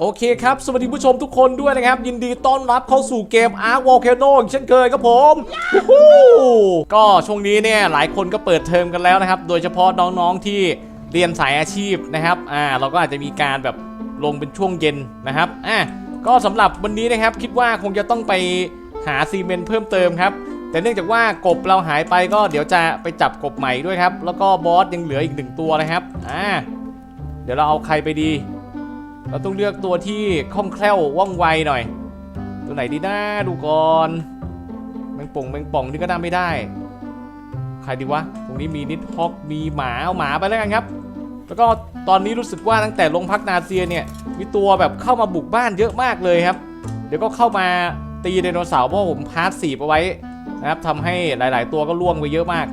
โอเคครับ สวัสดีผู้ชมทุกคนด้วยนะครับ ยินดีต้อนรับเข้าสู่เกม Ark Volcano อีกเช่นเคยครับผม ก็ช่วงนี้เนี่ยหลายคนก็เปิดเทอมกันแล้วนะครับ โดยเฉพาะน้องๆที่เรียนสายอาชีพนะครับอ่าเราก็อาจจะมีการแบบลงเป็นช่วงเย็นนะครับอ่าก็สำหรับวันนี้นะครับคิดว่าคงจะต้องไปหาซีเมนต์เพิ่มเติมครับ แต่เนื่องจากว่ากบเราหายไปก็เดี๋ยวจะไปจับกบใหม่ด้วยครับ แล้วก็บอสยังเหลืออีกหนึ่งตัวนะครับอ่าเดี๋ยวเราเอาใครไปดี เราต้องเลือกตัวที่คล่องแคล่วว่องไวหน่อย ตัวไหนดีนะดูก่อนแมงป่องแมงป่องนี่ก็น่าไม่ได้ ใครดีวะ ตรงนี้มีนิดฮอกมีหมาเอาหมาไปแล้วกันครับ แล้วก็ตอนนี้รู้สึกว่าตั้งแต่ลงพักนาเซียเนี่ย มีตัวแบบเข้ามาบุกบ้านเยอะมากเลยครับ เดี๋ยวก็เข้ามาตีไดโนเสาร์เพราะผมพาร์ทสีเอาไว้นะครับทำให้หลาย ๆ ตัวก็ล่วงไปเยอะมาก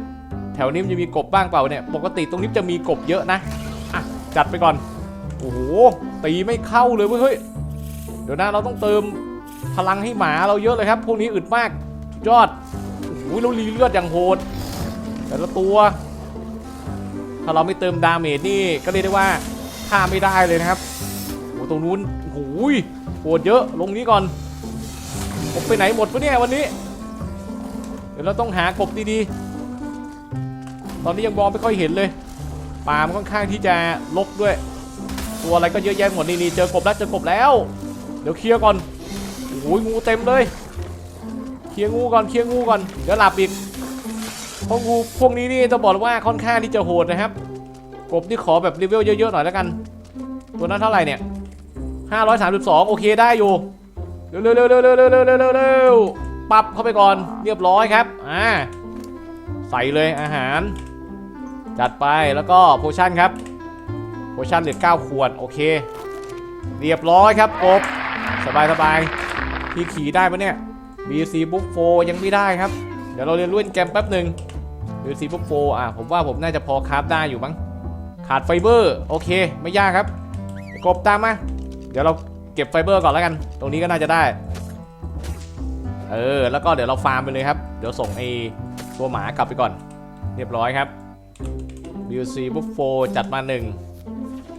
แถวนี้มันจะมีกบบ้างเปล่าเนี่ย ปกติตรงนี้จะมีกบเยอะนะอะจัดไปก่อน โอ้โห ตีไม่เข้าเลยเว้ยเฮ้ย เดี๋ยวนะเราต้องเติมพลังให้หมาเราเยอะเลยครับ พวกนี้อึดมาก ยอด โอ้โหเรารีเลือดอย่างโหด แต่ละตัว ถ้าเราไม่เติมดาเมจนี่ก็เรียกได้ว่าฆ่าไม่ได้เลยนะครับโอ้ตรงนู้นโอ้โหโหดเยอะ ลงนี้ก่อนผมไปไหนหมดวะเนี่ยวันนี้ เดี๋ยวเราต้องหากบดีๆ ตอนนี้ยังมองไม่ค่อยเห็นเลยป่ามันค่อนข้างที่จะรกด้วย ตัวอะไรก็เยอะแยะหมดนี่นี่เจอกบแล้วเจอกบแล้ว เดี๋ยวเคลียร์ก่อนโอ้ยงูเต็มเลย เคลียร์งูก่อนเคลียร์งูก่อนเดี๋ยวหลับอีกพราะงูพวกนี้นี่จะบอกว่าค่อนข้างที่จะโหดนะครับ กบนี่ขอแบบเลเวลเยอะๆหน่อยแล้วกัน ตัวนั้นเท่าไหร่เนี่ย532 โอเคได้อยู่เร็วๆเร็วๆเร็วๆเร็วๆเร็วๆเร็วๆเร็วๆปรับเข้าไปก่อนเรียบร้อยครับอ่าใส่เลยอาหาร จัดไปแล้วก็โพชั่นครับ โพชั่นเหลือ 9 ขวด โอเค เรียบร้อยครับกบสบายสบายพี่ขี่ได้ปะเนี่ย BC b u f f o ยังไม่ได้ครับ เดี๋ยวเราเรียนรู้แกมแป๊บหนึ่ง BC b u f f o อะ ผมว่าผมน่าจะพอคราฟได้อยู่มั้ง ขาดไฟเบอร์ โอเค ไม่ยากครับ กบตามมา เดี๋ยวเราเก็บไฟเบอร์ก่อนแล้วกัน ตรงนี้ก็น่าจะได้ เออ แล้วก็เดี๋ยวเราฟาร์มไปเลยครับ เดี๋ยวส่งไอ้ตัวหมากลับไปก่อน เรียบร้อยครับ BC b u f f o จัดมาหนึ่ง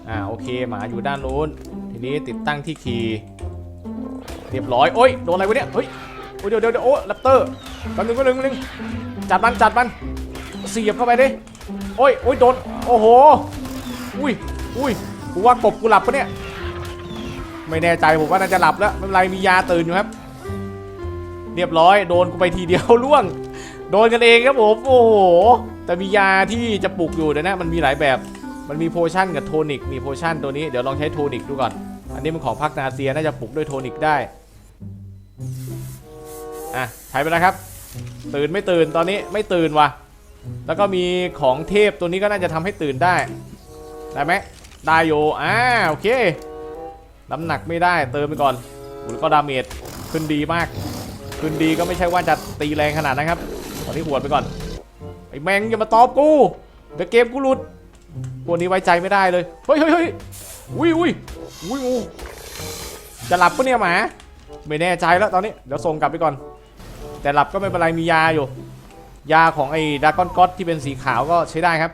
อ่าโอเคหมาอยู่ด้านนู้น ทีนี้ติดตั้งที่คีย์เรียบร้อยโอ้ยโดนอะไรวะเนี่ยเฮ้ยโอ้ยเดี๋ยวเดี๋ยวเดี๋ยวโอ้แรปเตอร์กันหนึ่งกันหนึ่งกันหนึ่งจัดมันจัดมันเสียบเข้าไปดิโอ้ยโอ้ยโดนโอ้โหอุ้ยอุ้ยกูว่ากบกูหลับปะเนี่ยไม่แน่ใจผมว่าน่าจะหลับแล้วไม่เป็นไรมียาตื่นอยู่ครับ เรียบร้อยโดนกูไปทีเดียวล่วง โดนกันเองครับผมโอ้โหแต่มียาที่จะปลุกอยู่เดี๋ยวนะมันมีหลายแบบ มันมีโพชั่นกับโทนิกมีโพชั่นตัวนี้เดี๋ยวลองใช้โทนิกดูก่อน อันนี้มันของพักนาเซียน่าจะปลุกด้วยโทนิกได้ อะใช้ไปแล้วครับ ตื่นไม่ตื่นตอนนี้ไม่ตื่นวะแล้วก็มีของเทพตัวนี้ก็น่าจะทำให้ตื่นได้ ได้ไหมได้โยอ่าโอเคน้ำหนักไม่ได้เติมไปก่อนอุ๊ยแล้วก็ดาเมจขึ้นดีมากขึ้นดีก็ไม่ใช่ว่าจะตีแรงขนาดนะครับ ตอนนี้หวดไปก่อนไอ้แมงอย่ามาตอบกูเดี๋ยวเกมกูหลุด พวกนี้ไว้ใจไม่ได้เลย เฮ้ยเฮ้ยเฮ้ยอุ้ยอุ้ยอุ้ยงูจะหลับปะเนี่ยหมา ไม่แน่ใจแล้วตอนนี้ เดี๋ยวส่งกลับไปก่อน แต่หลับก็ไม่เป็นไรมียาอยู่ ยาของไอ้ดากอนก็อตที่เป็นสีขาวก็ใช้ได้ครับ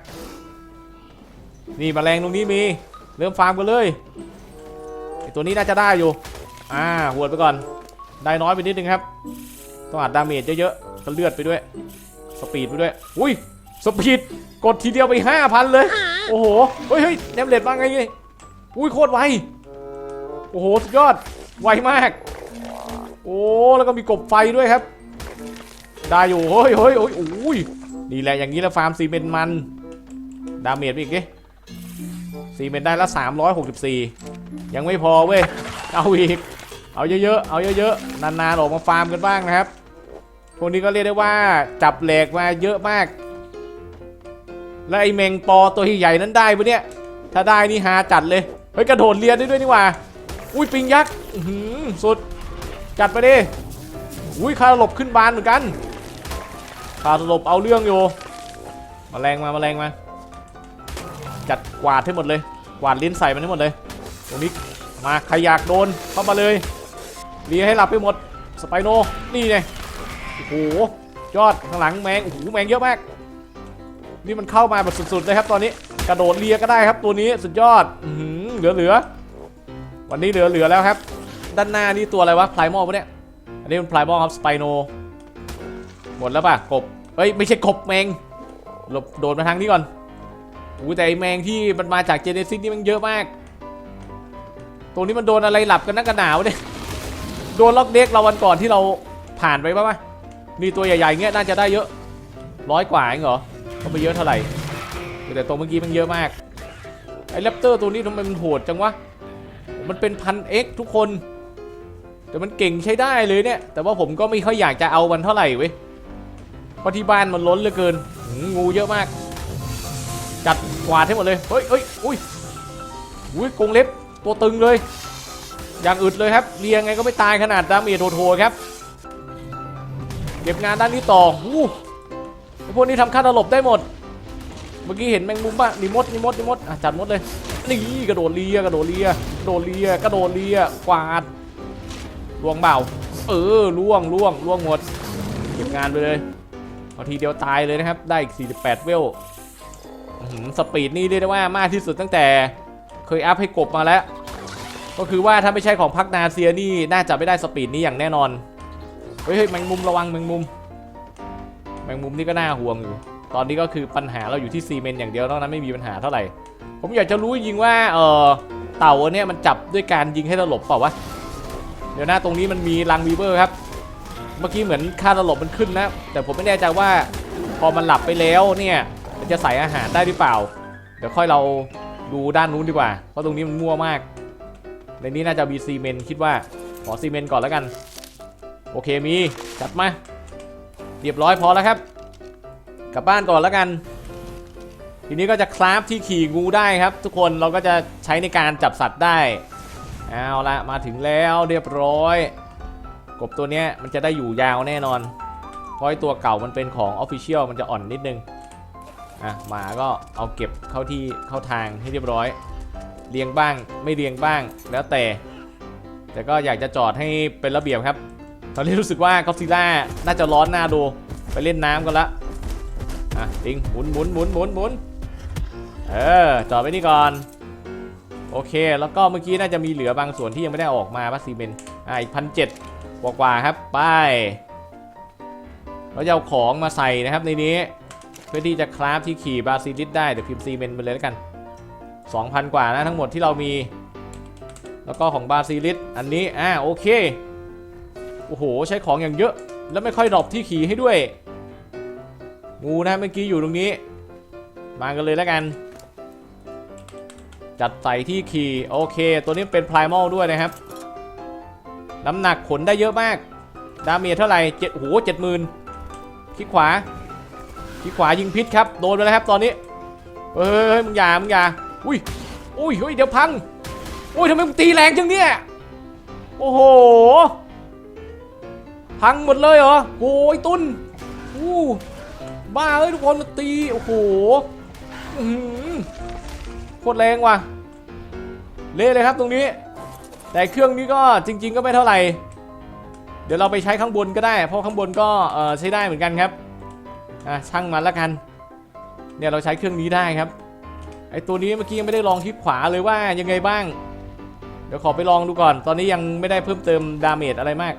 นี่แมลงตรงนี้มี เริ่มฟาร์มกันเลยไอ้ตัวนี้น่าจะได้อยู่ อ่าหวดไปก่อน ได้น้อยไปนิดนึงครับ ต้องอัดดาเมจเยอะๆก็เลือดไปด้วย สปีดไปด้วย อุ้ย สปีด กดทีเดียวไป5,000เลย โอ้โห เฮ้ยเฮ้ยแนมเลดว่าไงเนี่ยอุ้ยโคตรไว โอ้โห สุดยอด ไวมาก โอ้ แล้วก็มีกบไฟด้วยครับ ได้อยู่ เฮ้ยเฮ้ยเฮ้ยอุ้ยนี่แหละอย่างนี้แล้วฟาร์มซีเมนต์มัน ดาเมจไปอีกดิซีเมนต์ได้ละ364 ยังไม่พอเว้ย เอาอีก เอาเยอะๆ เอาเยอะๆ นานๆ ออกมาฟาร์มกันบ้างนะครับพวกนี้ก็เรียกได้ว่าจับแหลกมาเยอะมาก แล้วไอ้แมงปอตัวใหญ่ๆนั้นได้ปะเนี่ย ถ้าได้นี่ฮาจัดเลย เฮ้ยกระโดดเรียนได้ด้วยนี่ว่า อุ้ยปิงยักษ์สุด จัดไปดิ อุ้ยคาหลบขึ้นบานเหมือนกันคาหลบเอาเรื่องอยู่มาแรงมามาแรงมา จัดกวาดให้หมดเลย กวาดลิ้นใส่มันให้หมดเลย ตรงนี้มาใครอยากโดนเข้ามาเลยเลียให้หลับไปหมด สไปโน นี่ไงโอ้โห ยอดข้างหลังแมง โอ้โห แมงเยอะมาก นี่มันเข้ามาแบบสุดๆเลยครับตอนนี้กระโดดเลียก็ได้ครับตัวนี้สุดยอดอเหลือเหลือวันนี้เหลือเหลือแล้วครับ ด้านหน้านี่ตัวอะไรวะพลายมอลปะเนี่ยอันนี้เป็นพลายมอลครับสไปโนหมดแล้วป่ะกบเฮ้ยไม่ใช่กบแมงหลบโดดมาทางนี้ก่อนอู้แต่ไอแมงที่มันมาจากเจเนซิสนี่มันเยอะมากตัวนี้มันโดนอะไรหลับกันนักกันหนาวเนี่ยโดนล็อกเด็กเราวันก่อนที่เราผ่านไปป่ะวะนี่ตัวใหญ่ๆเงี้ยน่าจะได้เยอะร้อยกว่าเองเหรอ ก็ไม่เยอะเท่าไหร่ แต่ตัวเมื่อกี้มันเยอะมาก ไอ้แรปเตอร์ตัวนี้ทำไมมันโหดจังวะ มันเป็นพันเอ็กทุกคน แต่มันเก่งใช้ได้เลยเนี่ย แต่ว่าผมก็ไม่ค่อยอยากจะเอามันเท่าไหร่เว้ย เพราะที่บ้านมันล้นเหลือเกิน งูเยอะมาก จัดกวาดให้หมดเลย เฮ้ยเฮ้ยอุ้ยอุ้ยกงเล็บตัวตึงเลย อย่างอึดเลยครับ เรียงไงก็ไม่ตายขนาดดาเมจโถๆครับ เก็บงานด้านนี้ต่ออู้ พวกนี้ทำค่าตลบได้หมด เมื่อกี้เห็นแมงมุมป่ะนีมดนีมดนีมดอะจัดมดเลยนี่กระโดดเลียกระโดดเลียกระโดดเลียกระโดดเลียกวาดล่วงเบาเออล่วงล่วงล่วงหมดเก็บงานไปเลยเอาทีเดียวตายเลยนะครับ ได้อีก 48 เวลสปีดนี่เรียกได้ว่ามากที่สุดตั้งแต่เคยอัพให้กบมาแล้ว ก็คือว่าถ้าไม่ใช่ของพักนาเซียนี่น่าจะไม่ได้สปีดนี้อย่างแน่นอน เฮ้ยเฮ้ยแมงมุมระวังแมงมุม แมงมุมนี่ก็น่าห่วงอยู่ ตอนนี้ก็คือปัญหาเราอยู่ที่ซีเมนต์อย่างเดียวนอกนั้นไม่มีปัญหาเท่าไหร่ ผมอยากจะรู้จริงว่าเออเต่าอันเนี่ยมันจับด้วยการยิงให้ตลบเปล่าวะ เดี๋ยวหน้าตรงนี้มันมีรังวีเบอร์ครับ เมื่อกี้เหมือนค่าตลบมันขึ้นนะ แต่ผมไม่แน่ใจว่าพอมันหลับไปแล้วเนี่ยมันจะใส่อาหารได้หรือเปล่า เดี๋ยวค่อยเราดูด้านนู้นดีกว่า เพราะตรงนี้มันมั่วมาก ในนี้น่าจะมีซีเมนต์คิดว่าขอซีเมนต์ก่อนแล้วกัน โอเคมีจัดมา เรียบร้อยพอแล้วครับ กลับบ้านก่อนแล้วกัน ทีนี้ก็จะคราฟที่ขี่งูได้ครับ ทุกคนเราก็จะใช้ในการจับสัตว์ได้เอาละมาถึงแล้วเรียบร้อย กบตัวนี้มันจะได้อยู่ยาวแน่นอนเพราะตัวเก่ามันเป็นของ Official มันจะอ่อนนิดนึงอะหมาก็เอาเก็บเข้าที่เข้าทางให้เรียบร้อยเรียงบ้างไม่เรียงบ้างแล้วแต่ แต่ก็อยากจะจอดให้เป็นระเบียบครับ อนนี้รู้สึกว่าก็ซิล่าน่าจะร้อนหน้าดู ไปเล่นน้ำกันละอะติงหมุนหมุนหมุนหมุนหมุนเออจอดไว้นี่ก่อน โอเค แล้วก็เมื่อกี้น่าจะมีเหลือบางส่วนที่ยังไม่ได้ออกมาป่ะซีเมนอะอีกพันเจ็ดกว่าครับไปเราจะเอาของมาใส่นะครับในนี้ เพื่อที่จะคราฟที่ขี่บาซิลิสได้ เดี๋ยวพิมพ์ซีเมนต์ไปเลยแล้วกัน 2,000 กว่านะทั้งหมดที่เรามี แล้วก็ของบาซิลิสอันนี้อ่าโอเค โอ้โห ใช้ของอย่างเยอะ แล้วไม่ค่อยดรอปที่ขี่ให้ด้วย งูนะเมื่อกี้อยู่ตรงนี้ มากันเลยแล้วกัน จัดใส่ที่ขี่โอเค ตัวนี้เป็นพลายมอลด้วยนะครับ น้ำหนักขนได้เยอะมาก ดาเมจเท่าไหร่เจ็ดโอ้โหเจ็ดหมื่นคลิกขวาคลิกขวายิงพิษครับ โดนไปแล้วครับตอนนี้เฮ้ยเฮ้ยมึงอย่ามึงอย่าอุ้ยอุ้ยเฮ้ยเดี๋ยวพังอุ้ยทำไมมึงตีแรงจังเนี่ย โอ้โห พังหมดเลยเหรอโอ้ยตุนอู้บ้าเอ้ยทุกคนมาตี โอ้โหโคตรแรงว่ะ เละเลยครับตรงนี้ แต่เครื่องนี้ก็จริง ๆ ก็ไม่เท่าไหร่ เดี๋ยวเราไปใช้ข้างบนก็ได้ เพราะข้างบนก็เออใช้ได้เหมือนกันครับอะช่างมันล้วกัน เนี่ยเราใช้เครื่องนี้ได้ครับ ไอตัวนี้เมื่อกี้ยังไม่ได้ลองคลิกขวาเลยว่ายังไงบ้าง เดี๋ยวขอไปลองดูก่อน ตอนนี้ยังไม่ได้เพิ่มเติมดาเมจอะไรมาก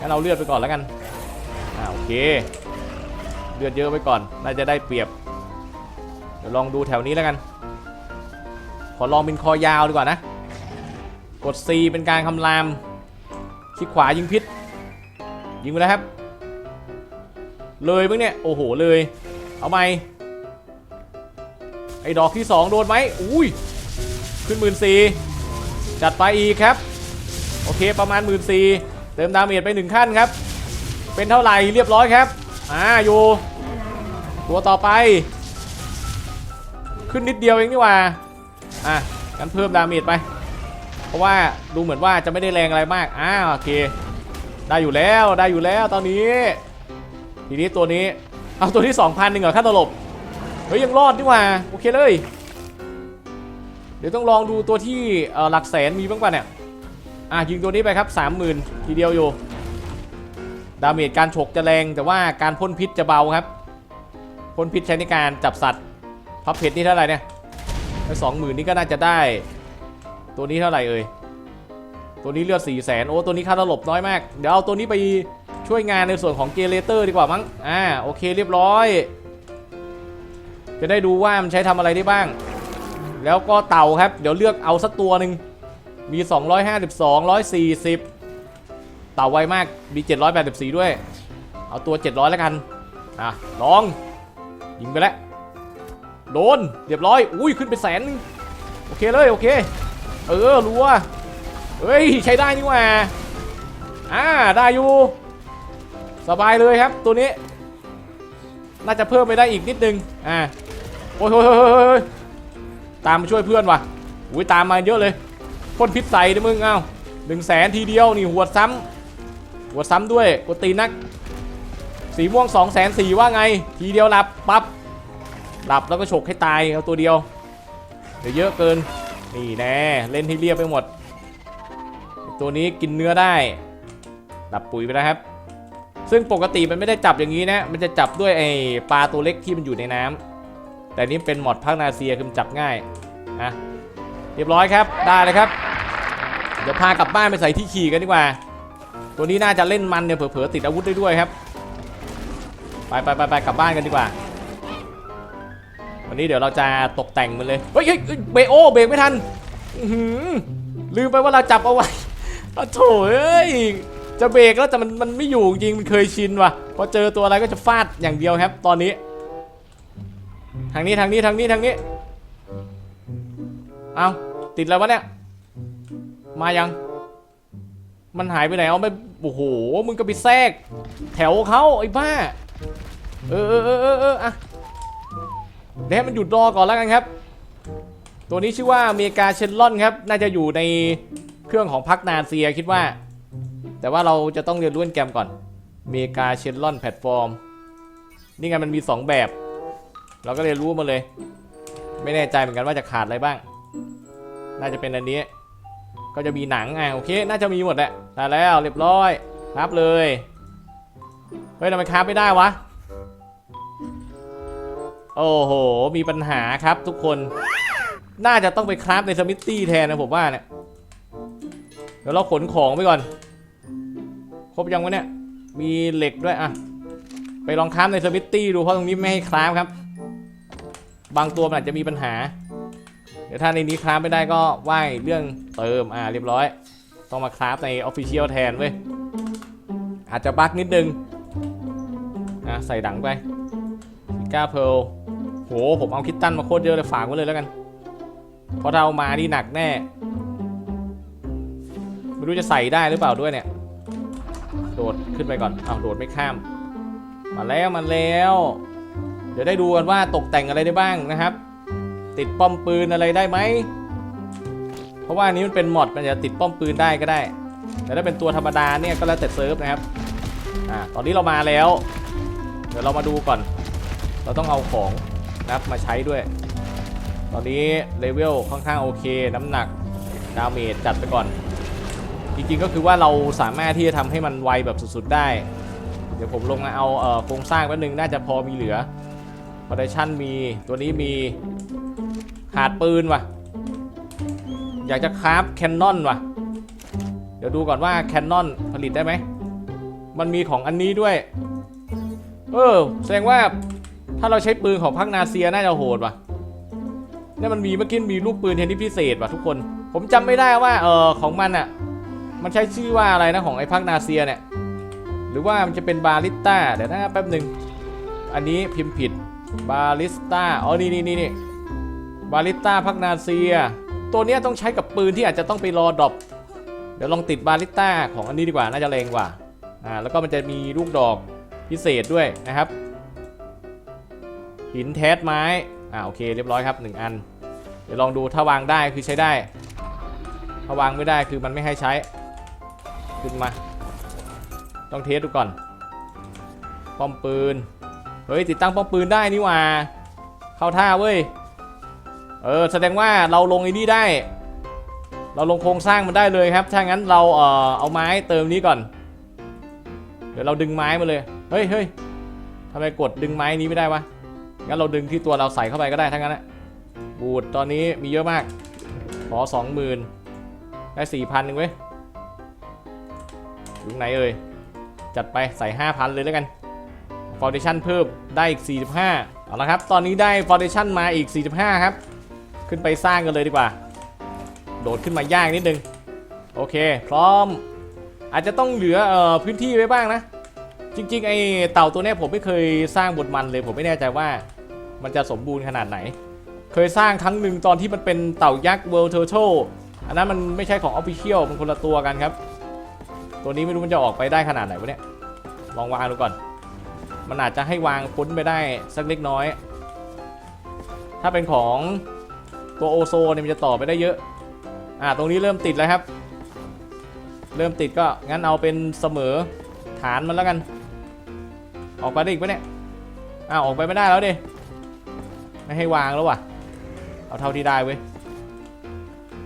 งั้นเราเลือดไปก่อนแล้วกันอ่าโอเคเลือดเยอะไปก่อน น่าจะได้เปรียบ เดี๋ยวลองดูแถวนี้แล้วกัน ขอลองเป็นคอยาวดีกว่านะ กด C เป็นการคำราม คลิกขวายิงพิษ ยิงไปแล้วครับ เลยมั้งเนี่ย โอ้โห เลย เอาไหมไอ้ดอกที่ 2 โดนไหมอุ้ย ขึ้นหมื่นสี่จัดไปอีกครับ โอเค ประมาณหมื่นสี่ เติมดาเมจไปหนึ่งขั้นครับ เป็นเท่าไหร่เรียบร้อยครับอ่าอยู่ตัวต่อไป ขึ้นนิดเดียวเองนี่ว่าอะงั้นเพิ่มดาเมจไป เพราะว่าดูเหมือนว่าจะไม่ได้แรงอะไรมากอ่าโอเค ได้อยู่แล้วได้อยู่แล้วตอนนี้ ทีนี้ตัวนี้เอาตัวที่2,000หนึ่งเหรอค่าตลบเฮ้ยยังรอดนี่ว่าโอเคเลย เดี๋ยวต้องลองดูตัวที่หลักแสนมีบ้างป่ะเนี่ย อะยิงตัวนี้ไปครับ 30,000 ทีเดียวอยู่ ดาเมจการฉกจะแรง แต่ว่าการพ่นพิษจะเบาครับ พ่นพิษใช้ในการจับสัตว์พับเพชรนี่เท่าไหร่เนี่ยสองหมื่นนี่ก็น่าจะได้ ตัวนี้เท่าไหร่เอ่ย ตัวนี้เลือด4 0 0แสนโอ้ตัวนี้ค่าตลบน้อยมาก เดี๋ยวเอาตัวนี้ไปช่วยงานในส่วนของเกเลเตอร์ดีกว่ามั้ง อ่าโอเคเรียบร้อย จะได้ดูว่ามันใช้ทำอะไรได้บ้าง แล้วก็เต่าครับ เดี๋ยวเลือกเอาสักตัวหนึ่ง มี 252 140 เต่าไวมาก มี 784 ด้วย เอาตัว 700 แล้วกัน อะ ลอง ยิงไปแล้ว โดน เรียบร้อย อุ้ย ขึ้นไปแสนนึง โอเคเลย โอเค เออ รัว เฮ้ย ใช้ได้นี่ว่า อ่า ได้อยู่ สบายเลยครับ ตัวนี้ น่าจะเพิ่มไปได้อีกนิดนึง อ่า โอ้โอ้ยโอ้ยโอ้ยโอ้ยตามมาช่วยเพื่อนว่ะอุ้ยตามมาเยอะเลย พ่นพิษใส่ดิมึง เอ้าหนึ่งแสนทีเดียว นี่หัวซ้ำหัวซ้ำด้วยกดตีนัก สีม่วง2องแสนสี่ว่าไง ทีเดียวหลับ ปั๊บ หลับแล้วก็ฉกให้ตายเอาตัวเดียว เดี๋ยวเยอะเกิน นี่แน่ เล่นให้เรียบไปหมด ตัวนี้กินเนื้อได้ดับปุ๋ยไปแล้วครับ ซึ่งปกติมันไม่ได้จับอย่างนี้นะ มันจะจับด้วยไอปลาตัวเล็กที่มันอยู่ในน้ำแต่นี่เป็นหมอดภาคนาเซียคือมันจับง่ายอะ รียบร้อยครับ ได้เลยครับ เดี๋ยวพากลับบ้านไปใส่ที่ขี่กันดีกว่า ตัวนี้น่าจะเล่นมันเนี่ยเผลอๆติดอาวุธได้ด้วยครับ ไปไปไปไปกลับบ้านกันดีกว่า วันนี้เดี๋ยวเราจะตกแต่งมันเลย เฮ้ยเฮ้ยเบโอเบรกไม่ทันลืมไปว่าเราจับเอาไว้โอ้โถเอ้ย จะเบรกแล้วแต่มันมันไม่อยู่จริงมันเคยชินว่ะ พอเจอตัวอะไรก็จะฟาดอย่างเดียวครับ ตอนนี้ ทางนี้ทางนี้ทางนี้ทางนี้ เอา ติดแล้ววะเนี่ย มายัง มันหายไปไหนเอาไม่โอ้โห มึงก็ไปแทรก แถวเขาไอ้บ้า เออเออเออเออเอออะเดี๋ยวให้มันหยุดรอก่อนแล้วกันครับ ตัวนี้ชื่อว่าอเมริกาเชนลอนครับ น่าจะอยู่ในเครื่องของพักนาเซียคิดว่า แต่ว่าเราจะต้องเรียนรู้โปรแกมก่อนอเมริกาเชนลอนแพลตฟอร์ม นี่ไงมันมี 2 แบบ เราก็เรียนรู้มาเลย ไม่แน่ใจเหมือนกันว่าจะขาดอะไรบ้าง น่าจะเป็นอันนี้ ก็จะมีหนังอะโอเค น่าจะมีหมดแหละได้แล้วเรียบร้อยครับเลย เฮ้ยทำไมคราฟไม่ได้วะ โอ้โห มีปัญหาครับทุกคน น่าจะต้องไปคราฟในสมิธตี้แทนนะผมว่าเนี่ย เดี๋ยวเราขนของไปก่อน ครบยังวะเนี่ย มีเหล็กด้วยอะ ไปลองคราฟในสมิธตี้ดูเพราะตรงนี้ไม่ให้คราฟครับ บางตัวมันอาจจะมีปัญหา เดี๋ยวถ้าในนี้คราฟไม่ได้ก็ไหว้เรื่องเติมอ่าเรียบร้อย ต้องมาคราฟในออฟฟิเชียลแทนเว้ย อาจจะบั๊กนิดนึงอะใส่ดังไปซิก้าเพลโหผมเอาคิตตันมาโคตรเยอะเลยฝากไว้เลยแล้วกัน เพราะเรามานี่หนักแน่ ไม่รู้จะใส่ได้หรือเปล่าด้วยเนี่ย โดดขึ้นไปก่อนเอาโดดไม่ข้าม มาแล้วมาแล้ว เดี๋ยวได้ดูกันว่าตกแต่งอะไรได้บ้างนะครับ ติดป้อมปืนอะไรได้ไหม เพราะว่าอันนี้มันเป็นมอดมันจะติดป้อมปืนได้ก็ได้ แต่ถ้าเป็นตัวธรรมดาเนี่ยก็แล้วแต่เซิร์ฟนะครับ อ่า ตอนนี้เรามาแล้ว เดี๋ยวเรามาดูก่อน เราต้องเอาของนะครับมาใช้ด้วย ตอนนี้เลเวลค่อนข้างโอเค น้ำหนักดาเมจจัดไปก่อน จริงๆก็คือว่าเราสามารถที่จะทำให้มันไวแบบสุดๆได้ เดี๋ยวผมลงมาเอาโครงสร้างแป๊บนึงน่าจะพอมีเหลือ p อ r ชั่นมีตัวนี้มี ขาดปืนว่ะ อยากจะคราฟแคนนอนว่ะ เดี๋ยวดูก่อนว่าแคนนอนผลิตได้ไหม มันมีของอันนี้ด้วย เออ แสดงว่าถ้าเราใช้ปืนของพักนาเซียน่าจะโหดว่ะเนี่ยมันมีเมื่อกี้มีลูกปืนชนิดพิเศษว่ะทุกคน ผมจำไม่ได้ว่าเออของมันอะ มันใช้ชื่อว่าอะไรนะของไอ้พักนาเซียเนี่ย หรือว่ามันจะเป็นบาลิสต้าเดี๋ยวนะแป๊บหนึ่งอันนี้พิมพ์ผิดบาลิสต้าอ๋อนี่นี่นี่นี่ บาลิต้าพักนาเซีย ตัวนี้ต้องใช้กับปืนที่อาจจะต้องไปรอดรอปเดี๋ยวลองติดบาลิต้าของอันนี้ดีกว่าน่าจะแรงกว่าอ่าแล้วก็มันจะมีลูกดอกพิเศษด้วยนะครับ หินแทสไม้อ่าโอเคเรียบร้อยครับ 1 อัน เดี๋ยวลองดูถ้าวางได้คือใช้ได้ ถ้าวางไม่ได้คือมันไม่ให้ใช้ ขึ้นมา ต้องเทสดูก่อน ป้อมปืน เฮ้ยติดตั้งป้อมปืนได้นี่ว่า เข้าท่าเว้ย เออแสดงว่าเราลงไอ้นี่ได้ เราลงโครงสร้างมันได้เลยครับ ถ้างั้นเราเอ่อเอาไม้เติมนี้ก่อน เดี๋ยวเราดึงไม้มาเลย เฮ้ยเฮ้ยทำไมกดดึงไม้นี้ไม่ได้วะ งั้นเราดึงที่ตัวเราใส่เข้าไปก็ได้ทั้งนั้นนะบูดตอนนี้มีเยอะมาก ขอสองหมื่นได้สี่พันหนึ่งเว้ยอยู่ไหนเอ่ย จัดไปใส่5,000เลยแล้วกันฟ u n เดชั่นเพิ่มได้อีก 45 เอาละครับ ตอนนี้ได้ฟ u n เดชั่นมาอีก 45 ครับ ขึ้นไปสร้างกันเลยดีกว่า โดดขึ้นมายากนิดนึง โอเค พร้อม อาจจะต้องเหลือออพื้นที่ไว้บ้างนะ จริง ๆ ไอเต่าตัวนี้ผมไม่เคยสร้างบนมันเลยผมไม่แน่ใจว่า มันจะสมบูรณ์ขนาดไหน เคยสร้างครั้งหนึ่งตอนที่มันเป็นเต่ายักษ์ World Turtle อันนั้นมันไม่ใช่ของ Official มันคนละตัวกันครับ ตัวนี้ไม่รู้มันจะออกไปได้ขนาดไหนวะเนี่ยลองวางดูก่อน มันอาจจะให้วางพ้นไปได้สักเล็กน้อย ถ้าเป็นของ ตัวโอโซเนี่ยมันจะต่อไปได้เยอะ อ่า ตรงนี้เริ่มติดแล้วครับ เริ่มติดก็งั้นเอาเป็นเสมอฐานมันแล้วกัน ออกไปได้อีกปะเนี่ย อ้าวออกไปไม่ได้แล้วดิ ไม่ให้วางแล้วว่ะ เอาเท่าที่ได้เว้ย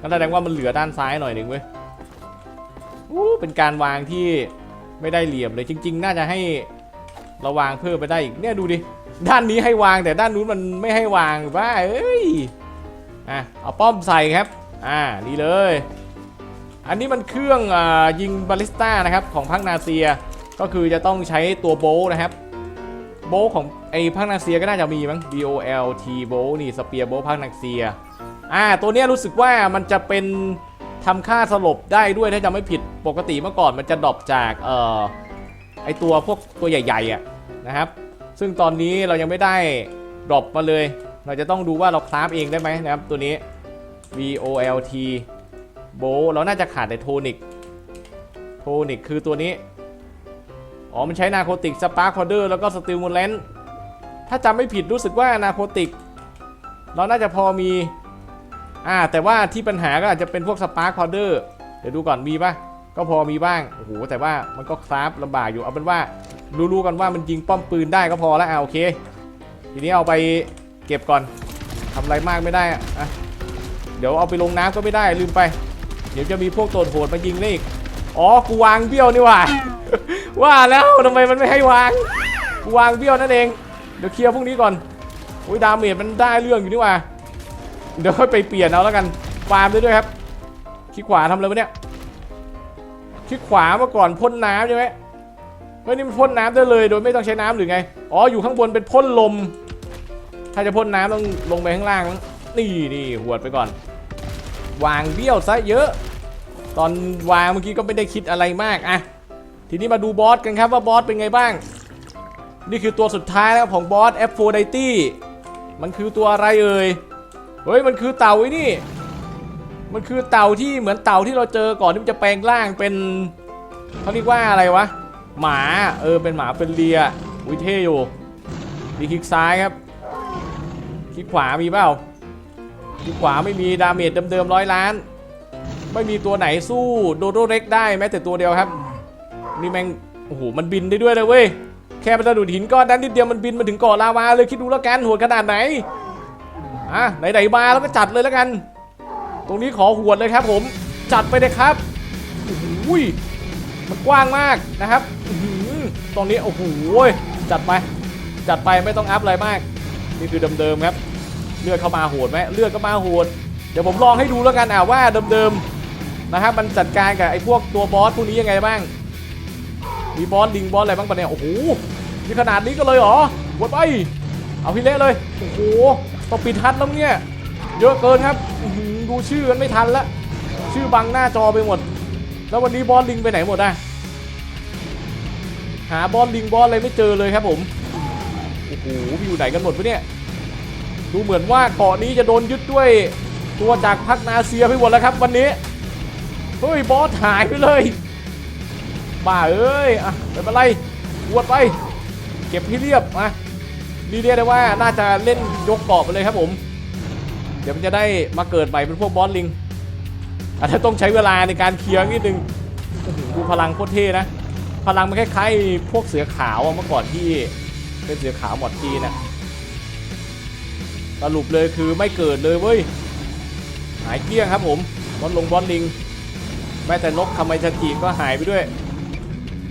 งั้นแสดงว่ามันเหลือด้านซ้ายหน่อยหนึ่งเว้ยอู้เป็นการวางที่ไม่ได้เหลี่ยมเลยจริง ๆ น่าจะให้เราวางเพิ่มไปได้อีกเนี่ยดูดิ ด้านนี้ให้วางแต่ด้านนู้นมันไม่ให้วางบ้าเอ้ย อะเอาป้อมใส่ครับ อ่านี่เลย อันนี้มันเครื่องอยิงบาลิสต้านะครับของพักนาเซีย ก็คือจะต้องใช้ตัวโบลนะครับ โบลของไอ้พักนาเซียก็น่าจะมีมั้ง B O L T โบนี่สเปียร์โบพักนาเซีย อ่าตัวเนี้ยรู้สึกว่ามันจะเป็นทำค่าสลบได้ด้วยถ้าจำไม่ผิดปกติเมื่อก่อนมันจะดรอปจากเอ่อไอตัวพวกตัวใหญ่ๆอะนะครับ ซึ่งตอนนี้เรายังไม่ได้ดรอปมาเลย เราจะต้องดูว่าเราคราฟเองได้ไหมนะครับตัวนี้ V O L T โบเราน่าจะขาดแต่โทนิกโทนิกคือตัวนี้ อ๋อ มันใช้นาโคติกสปาร์คพอเดอร์แล้วก็สติลมูลเลนถ้าจำไม่ผิดรู้สึกว่านาโคติก เราน่าจะพอมี อ่า แต่ว่าที่ปัญหาก็อาจจะเป็นพวกสปาร์คพอเดอร์เดี๋ยวดูก่อนมีปะก็พอมีบ้าง โอ้โห แต่ว่ามันก็คราฟลำบากอยู่ เอาเป็นว่ารู้ๆกันว่ามันยิงป้อมปืนได้ก็พอแล้วอ่าโอเค ทีนี้เอาไป เก็บก่อนทำอะไรมากไม่ได้อะอะเดี๋ยวเอาไปลงน้ำก็ไม่ได้ลืมไป เดี๋ยวจะมีพวกตัวโหดมายิงได้อีกอ๋อกูวางเบี้ยวนี่หว่า ว่าแล้วทำไมมันไม่ให้วางกูวางเบี้ยวนั่นเองเดี๋ยวเคลียร์พวกนี้ก่อนโอ้ยดาเมจมันได้เรื่องอยู่นี่หว่าเดี๋ยวค่อยไปเปลี่ยนเอาแล้วกันฟาร์มได้ด้วยครับคลิกขวาทำอะไรวะเนี่ยคลิกขวาเมื่อก่อนพ่นน้ำใช่ไหมเฮ้ยนี่มันพ่นน้ำได้เลย โดยไม่ต้องใช้น้ำหรือไง อ๋อ อยู่ข้างบนเป็นพ่นลม ถ้าจะพ่นน้ำต้องลงไปข้างล่างมั้งนี่นี่หวดไปก่อน วางเบี้ยวซะเยอะ ตอนวางเมื่อกี้ก็ไม่ได้คิดอะไรมากอะทีนี้มาดูบอสกันครับว่าบอสเป็นไงบ้าง นี่คือตัวสุดท้ายแล้วของบอส f 4 d i t y มันคือตัวอะไรเอ่ยเฮ้ยมันคือเต่าไอ้นี่ มันคือเต่าที่เหมือนเต่าที่เราเจอก่อนที่มันจะแปลงร่างเป็นเขาเรียกว่าอะไรวะหมาเออเป็นหมาเป็นเลียวิเท่อยู่ดีคลิกซ้ายครับ คลิกขวามีเปล่าคลิกขวาไม่มีดาเมจเดิมๆร้อยล้าน ไม่มีตัวไหนสู้โดโดเร็กได้แม้แต่ตัวเดียวครับ นี่แมงโอ้โหมันบินได้ด้วยเลยเว้ยแค่มันสะดุดหินก้อนนั้นนิดเดียวมันบินมาถึงเกาะลาวาเลยคิดดูแล้วกันโหดขนาดไหนอะไหนๆมาแล้วก็จัดเลยแล้วกัน ตรงนี้ขอหวดเลยครับ ผมจัดไปเลยครับโอ้โหยมันกว้างมากนะครับอือหือตรงนี้โอ้โหจัดไป จัดไปไม่ต้องอัพอะไรมาก นี่คือเดิมๆครับเลือดเข้ามาโหดไหมเลือดก็มาโหดเดี๋ยวผมลองให้ดูแล้วกันอะว่าเดิมๆนะครับมันจัดการกับไอ้พวกตัวบอสพวกนี้ยังไงบ้างมีบอสลิงบอสอะไรบ้างปะเนี่ยโอ้โหนี่ขนาดนี้ก็เลยเหรอหวดไปเอาพี่เละเลยโอ้โหต้องปิดทันแล้วเนี่ยเยอะเกินครับดูชื่อกันไม่ทันละชื่อบังหน้าจอไปหมด แล้ววันนี้บอสลิงไปไหนหมดอะหาบอสลิงบอสอะไรไม่เจอเลยครับผม โอ้โหอยู่ไหนกันหมดวะเนี่ย ดูเหมือนว่าเกาะนี้จะโดนยึดด้วย ตัวจากพักนาเซียไปหมดแล้วครับวันนี้ เฮ้ยบอสหายไปเลย บ้าเอ้ย อะไม่เป็นไรวดไป เก็บให้เรียบมานี่เรียกได้ว่าน่าจะเล่นยกเกาะไปเลยครับผม เดี๋ยวมันจะได้มาเกิดใหม่เป็นพวกบอสลิงอาจจะต้องใช้เวลาในการเคลียร์นิดนึงดูพลังโคตรเท่นะ พลังมันคล้ายๆพวกเสือขาวเมื่อก่อนที่ เป็นเสือขาวหมดจีนน่ะสรุปเลยคือไม่เกิดเลยเว้ย หายเกลี้ยงครับผมบอสลงบอสลิง แม้แต่นกคาไมชากิก็หายไปด้วย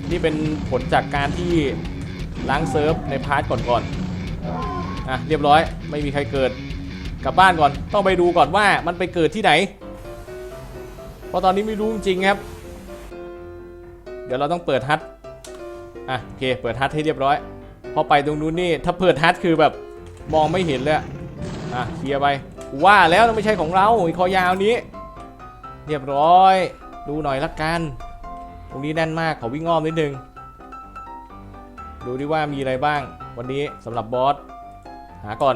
นี่เป็นผลจากการที่ล้างเซิร์ฟในพาร์ทก่อนๆอะเรียบร้อยไม่มีใครเกิดกลับบ้านก่อนต้องไปดูก่อนว่ามันไปเกิดที่ไหน เพราะตอนนี้ไม่รู้จริงครับ เดี๋ยวเราต้องเปิดฮัทอะโอเคเปิดฮัทให้เรียบร้อย พอไปตรงนู้นนี่ถ้าเปิดฮัทคือแบบมองไม่เห็นเลยอะเคลียร์ไปว่าแล้วนะไม่ใช่ของเราไอ้คอยาวนี้ เรียบร้อย ดูหน่อยละกัน ตรงนี้แน่นมากขอวิ่งอ้อมนิดนึง ดูดิว่ามีอะไรบ้าง วันนี้สำหรับบอสหาก่อน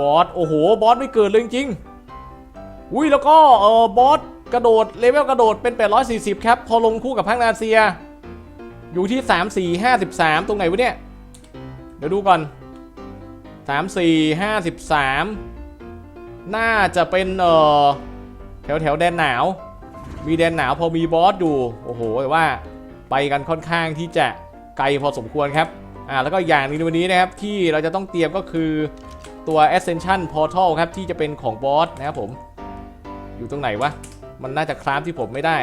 บอสโอ้โหบอสไม่เกิดเลยจริงๆอุ้ยแล้วก็เออบอสกระโดดเลเวลกระโดดเป็น 840 ครับ พอลงคู่กับพังนาเซีย อยู่ที่ 3 4 53 ตรงไหนวะเนี่ย เดี๋ยวดูก่อน 3 4 53 น่าจะเป็นเอ่อแถวแถวแดนหนาว มีแดนหนาวพอมีบอสอยู่ โอ้โหว่าไปกันค่อนข้างที่จะไกลพอสมควรครับ อ่า แล้วก็อย่างนึงในวันนี้นะครับ ที่เราจะต้องเตรียมก็คือตัว Ascension Portal ครับ ที่จะเป็นของบอสนะครับผม อยู่ตรงไหนวะ มันน่าจะคราฟที่ผมไม่ได้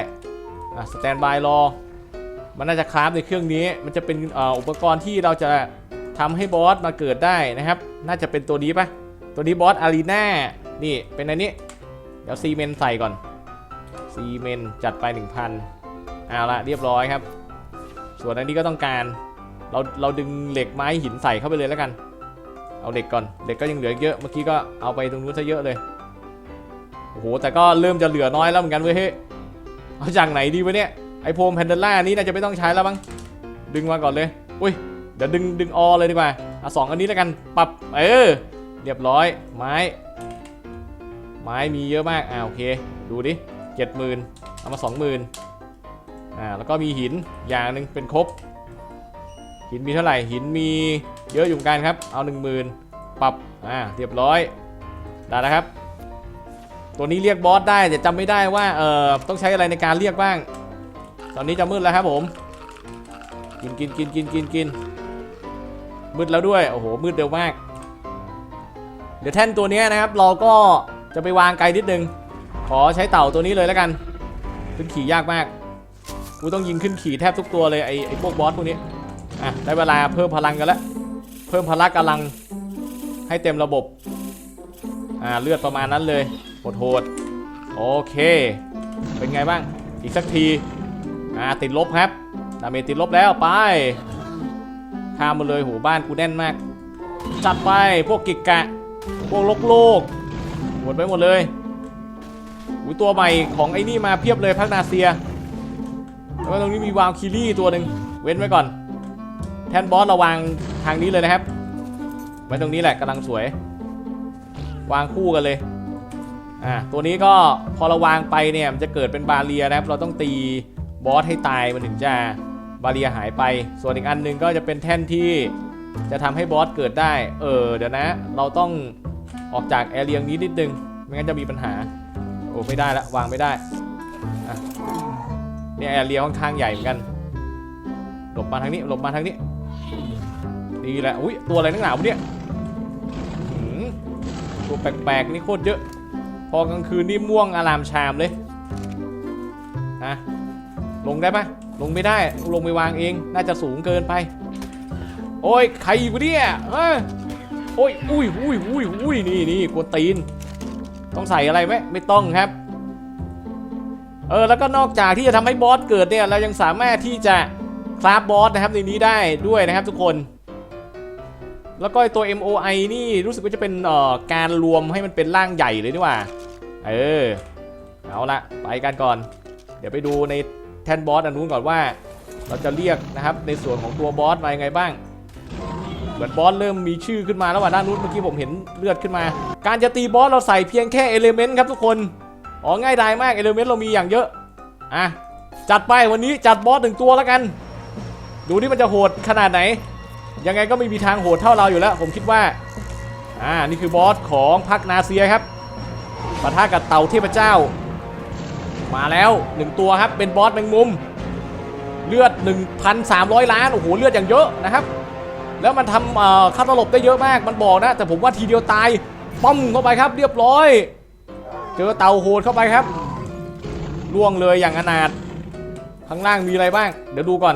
อะสแตนบายรอ มันน่าจะคราฟในเครื่องนี้ มันจะเป็นออุปกรณ์ที่เราจะ ทำให้บอสมาเกิดได้นะครับ น่าจะเป็นตัวนี้ปะตัวนี้บอสอารีนานี่เป็นอันนี้ เดี๋ยวซีเมนใส่ก่อนซีเมนจัดไป 1,000เอาละเรียบร้อยครับ ส่วนอันนี้ก็ต้องการ เราเราดึงเหล็กไม้หินใส่เข้าไปเลยแล้วกัน เอาเหล็กก่อนเหล็กก็ยังเหลือเยอะเมื่อกี้ก็เอาไปตรงนู้นซะเยอะเลยโอ้โหแต่ก็เริ่มจะเหลือน้อยแล้วเหมือนกันเว้ยเฮ้ยเอาจากไหนดีวะเนี่ยไอโพมแพนเดล่านี้น่าจะไม่ต้องใช้แล้วมั้งดึงมาก่อนเลยอุ้ย เดี๋ยวดึงดึงออเลยดีกว่าเอาสองอันนี้แล้วกันปรับเออเรียบร้อยไม้ ไม้มีเยอะมากอ่าโอเค ดูดิเจ็ดหมื่นเอามาสองหมื่นอ่าแล้วก็มีหินอย่างหนึ่งเป็นครบ หินมีเท่าไหร่หินมีเยอะอยู่กันครับ เอาหนึ่งหมื่นปรับอ่าเรียบร้อยได้แล้วครับ ตัวนี้เรียกบอสได้แต่จำไม่ได้ว่าเอ่อต้องใช้อะไรในการเรียกบ้าง ตอนนี้จะมืดแล้วครับผม กินกินกินกินกินกิน มืดแล้วด้วย โอ้โห มืดเร็วมาก เดี๋ยวแท่นตัวนี้นะครับ เราก็จะไปวางไกลนิดนึง ขอใช้เต่าตัวนี้เลยแล้วกัน ขึ้นขี่ยากมาก กูต้องยิงขึ้นขี่แทบทุกตัวเลยไอ้ไอ้พวกบอสพวกนี้ อะ ได้เวลาเพิ่มพลังกันแล้ว เพิ่มพละกำลังให้เต็มระบบ อ่า เลือดประมาณนั้นเลยโหดโอเค เป็นไงบ้าง อีกสักที อ่า ติดลบครับ ดาเมจติดลบแล้วไป ข้ามมาเลยโหบ้านกูแน่นมาก จัดไปพวกกิกกะ พวกโลกโลกหมดไปหมดเลยอุยตัวใหม่ของไอ้นี่มาเพียบเลยพักนาเซีย แล้วก็ตรงนี้มีวาวคิรี่ตัวหนึ่งเว้นไว้ก่อน แทนบอสราวางทางนี้เลยนะครับ ไว้ตรงนี้แหละกำลังสวย วางคู่กันเลยอ่าตัวนี้ก็พอเราวางไปเนี่ยมันจะเกิดเป็นบาเรียนะครับ เราต้องตีบอสให้ตายมันถึงจะ บาเรียหายไป ส่วนอีกอันหนึงก็จะเป็นแท่นที่จะทำให้บอสเกิดได้ เออเดี๋ยวนะ เราต้องออกจากแอเรียงนี้นิดนึง ไม่งั้นจะมีปัญหา โอ้ไม่ได้ละวางไม่ได้เนี่ยแอเรียค่อนข้างใหญ่เหมือนกัน หลบมาทางนี้ หลบมาทางนี้ ดีแหละ อุ้ยตัวอะไรนักหนาวเนี่ยตัวแปลกๆนี่โคตรเยอะ พอกลางคืนนี่ม่วงอารามชามเลย ฮะ ลงได้ปะ ลงไม่ได้ลงไปวางเอง น่าจะสูงเกินไป โอ้ยใครอยู่เนี่ยเฮ้ยโอ้ยอุ้ยอุ้ยอุ้ยอุ้ยนี่นี่กวนตีน ต้องใส่อะไรไหมไม่ต้องครับ เออแล้วก็นอกจากที่จะทำให้บอสเกิดเนี่ยเรายังสามารถที่จะคราฟบอสนะครับในนี้ได้ด้วยนะครับทุกคน แล้วก็ไอตัว MOI นี่รู้สึกว่าจะเป็นเอ่อการรวมให้มันเป็นร่างใหญ่เลยนี่หว่า เออเอาละไปกันก่อน เดี๋ยวไปดูใน แทนบอสอันนู้นก่อนว่า เราจะเรียกนะครับในส่วนของตัวบอสมายังไงบ้าง เหมือนบอสเริ่มมีชื่อขึ้นมาแล้วว่าด้านนู้นเมื่อกี้ผมเห็นเลือดขึ้นมา การจะตีบอสเราใส่เพียงแค่เอเลเมนต์ครับทุกคนอ๋อง่ายดายมากเอเลเมนต์เรามีอย่างเยอะอะจัดไปวันนี้จัดบอสหนึ่งตัวแล้วกัน ดูนี่มันจะโหดขนาดไหน ยังไงก็ไม่มีทางโหดเท่าเราอยู่แล้ว ผมคิดว่าอ่านี่คือบอสของพรรคนาเซียครับปะทะกับเต่าเทพเจ้า มาแล้วหนึ่งตัวครับเป็นบอสแมงมุม เลือด 1,300 ล้านโอ้โหเลือดอย่างเยอะนะครับ แล้วมันทำค่าตลบได้เยอะมากมันบอกนะ แต่ผมว่าทีเดียวตายป้อมเข้าไปครับ เรียบร้อย เจอเต่าโหดเข้าไปครับล่วงเลยอย่างอนาถข้างล่างมีอะไรบ้าง เดี๋ยวดูก่อน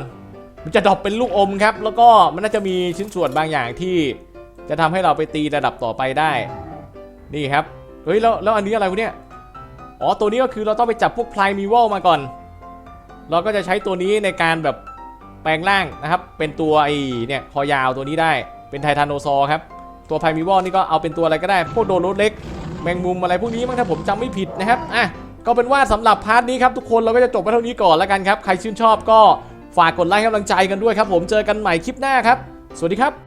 มันจะดรอปเป็นลูกอมครับ แล้วก็มันน่าจะมีชิ้นส่วนบางอย่างที่จะทำให้เราไปตีระดับต่อไปได้ นี่ครับ เฮ้ยแล้วแล้วอันนี้อะไรวะเนี่ย อ๋อตัวนี้ก็คือเราต้องไปจับพวกพลายมีวลมาก่อน เราก็จะใช้ตัวนี้ในการแบบแปลงร่างนะครับ เป็นตัวไอ้เนี่ยคอยาวตัวนี้ได้เป็นไททานโนซอร์ครับ ตัวไพมิวอลนี่ก็เอาเป็นตัวอะไรก็ได้ พวกโดนรถเล็ก แมงมุมอะไรพวกนี้มั้งถ้าผมจำไม่ผิดนะครับ อะ ก็เป็นว่าสำหรับพาร์ทนี้ครับทุกคนเราก็จะจบไปเท่านี้ก่อนแล้วกันครับ ใครชื่นชอบก็ฝากกดไลค์กำลังใจกันด้วยครับผม เจอกันใหม่คลิปหน้าครับ สวัสดีครับ